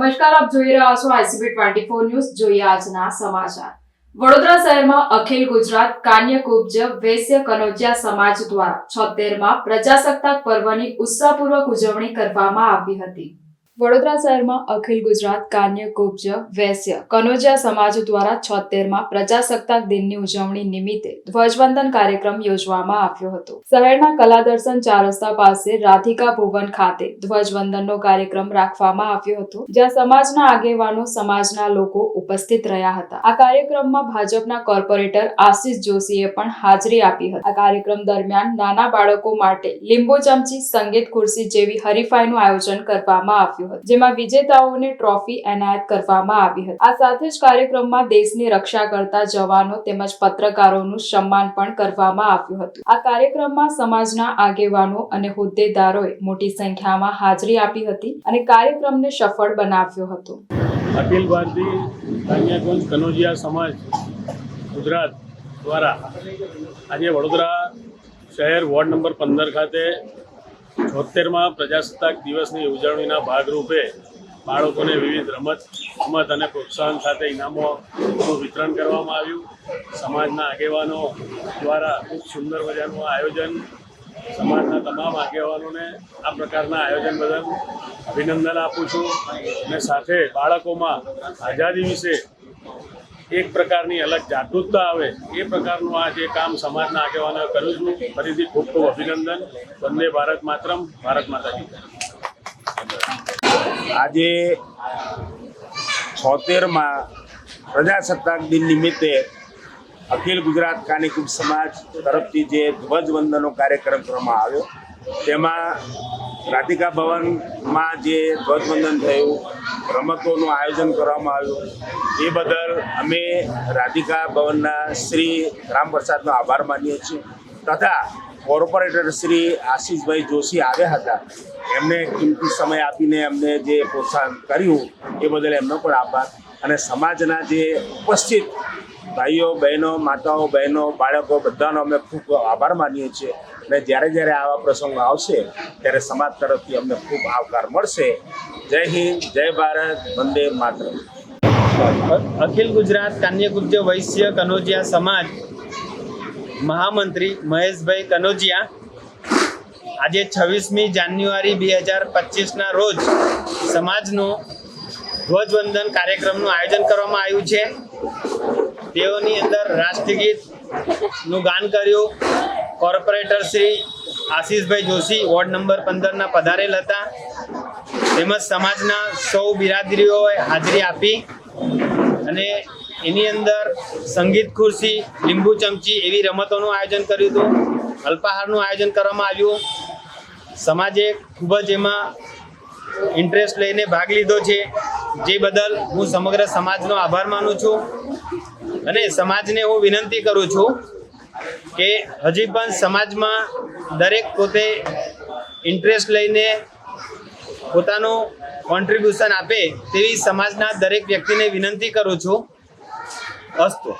નમસ્કાર, આપ જોઈ રહ્યા છો આઈસીબી ટ્વેન્ટી ફોર ન્યૂઝ. જોઈએ આજના સમાચાર. વડોદરા શહેરમાં અખિલ ગુજરાત કાન્ય કુબ્જ વૈશ્ય કનોજિયા સમાજ દ્વારા છોતેરમાં પ્રજાસત્તાક પર્વની ઉત્સાહપૂર્વક ઉજવણી કરવામાં આવી હતી. વડોદરા શહેરમાં અખિલ ગુજરાત, કાન્ય, કુબ્જ, વૈશ્ય કનોજિયા સમાજ દ્વારા છોતેરમાં પ્રજાસત્તાક દિનની ઉજવણી નિમિત્તે ધ્વજવંદન કાર્યક્રમ યોજવામાં આવ્યો હતો. શહેરના કલાદર્શન ચાર રસ્તા પાસે રાધિકા ભુવન ખાતે ધ્વજવંદનનો કાર્યક્રમ રાખવામાં આવ્યો હતો, જ્યાં સમાજના આગેવાનો, સમાજના લોકો ઉપસ્થિત રહ્યા હતા. આ કાર્યક્રમમાં ભાજપના કોર્પોરેટર આશિષ જોશીએ પણ હાજરી આપી હતી. આ કાર્યક્રમ દરમિયાન નાના બાળકો માટે લીંબુ ચમચી, સંગીત ખુરશી જેવી હરીફાઈનું આયોજન કરવામાં આવ્યું હતું જેમાં વિજેતાઓને ટ્રોફી એનાયત કરવામાં આવી હતી. આ સાથે જ કાર્યક્રમમાં દેશની રક્ષા કરતા જવાનો તેમજ પત્રકારોનું સન્માન પણ કરવામાં આવ્યું હતું. આ કાર્યક્રમમાં સમાજના આગેવાનો અને હોદ્દેદારોએ મોટી સંખ્યામાં હાજરી આપી હતી અને કાર્યક્રમને સફળ બનાવ્યો હતો. અખિલ ભારતીય કનોજિયા સમાજ ગુજરાત દ્વારા આજે વડોદરા શહેર વોર્ડ નંબર પંદર ખાતે છોતેરમાં પ્રજાસત્તાક દિવસની ઉજવણીના ભાગરૂપે બાળકોને વિવિધ રમત રમત અને પ્રોત્સાહન સાથે ઇનામોનું વિતરણ કરવામાં આવ્યું. સમાજના આગેવાનો દ્વારા ખૂબ સુંદર મજાનું આયોજન, સમાજના તમામ આગેવાનોને આ પ્રકારના આયોજન બદલ અભિનંદન આપું છું અને સાથે બાળકોમાં આઝાદી વિશે એક પ્રકારની અલગ જાગૃતતા આવે, એ પ્રકારનું આ જે કામ સમાજના આગેવાનો કર્યું છું, ફરીથી ખૂબ ખૂબ અભિનંદન. વંદે ભારત માતરમ, ભારત માતાજી. આજે છોતેરમાં પ્રજાસત્તાક દિન નિમિત્તે અખિલ ગુજરાત કાનિકુબ સમાજ તરફથી જે ધ્વજવંદનનો કાર્યક્રમ કરવામાં આવ્યો, તેમાં રાધિકા ભવનમાં જે ધ્વજવંદન થયું, રમતોનું આયોજન કરવામાં આવ્યું, એ બદલ અમે રાધિકા ભવનના શ્રી રામપ્રસાદનો આભાર માનીએ છીએ. તથા કોર્પોરેટર શ્રી આશીષભાઈ જોશી આવ્યા હતા. એમને કિંમતી સમય આપીને અમને જે પ્રોત્સાહન કર્યું, એ બદલ એમનો પણ આભાર. અને સમાજના જે ઉપસ્થિત ભાઈઓ, બહેનો, માતાઓ, બહેનો, બાળકો, બધાનો અમે ખૂબ આભાર માનીએ છીએ. અને જ્યારે જ્યારે આવા પ્રસંગો આવશે, ત્યારે સમાજ તરફથી અમને ખૂબ આવકાર મળશે. જય હિન્દ, જય ભારત, વંદે માત્ર અખિલ ગુજરાત કાન્યકુબ્જ વૈશ્ય કનોજિયા સમાજ મહામંત્રી મહેશભાઈ કનોજિયા આજે છવ્વીસમી જાન્યુઆરી બે હજાર પચીસના રોજ સમાજનો ધ્વજવંદન કાર્યક્રમનું આયોજન કરવામાં આવ્યું છે. તેઓની અંદર રાષ્ટ્રગીતનું ગાન કર્યું. Corporator Shri Ashishbhai Joshi ward number પંદરના પધારેલ હતા. તેમજ સમાજના સૌ બિરાદરીઓએ હાજરી આપી અને એની અંદર સંગીત ખુરશી, લીંબુ ચમચી એવી રમતોનું આયોજન કર્યું હતું. અલ્પાહારનું આયોજન કરવામાં આવ્યું. સમાજે ખૂબ જ એમાં ઇન્ટરેસ્ટ લઈને ભાગ લીધો છે. જે બદલ હું સમગ્ર સમાજનો આભાર માનું છું. અને સમાજને હું વિનંતી કરું છું કે હજી પણ સમાજમાં દરેક પોતે ઇન્ટરેસ્ટ લઈને પોતાનું કોન્ટ્રીબ્યુશન આપે તેવી સમાજના દરેક વ્યક્તિને વિનંતી કરું છું. અસ્તુ.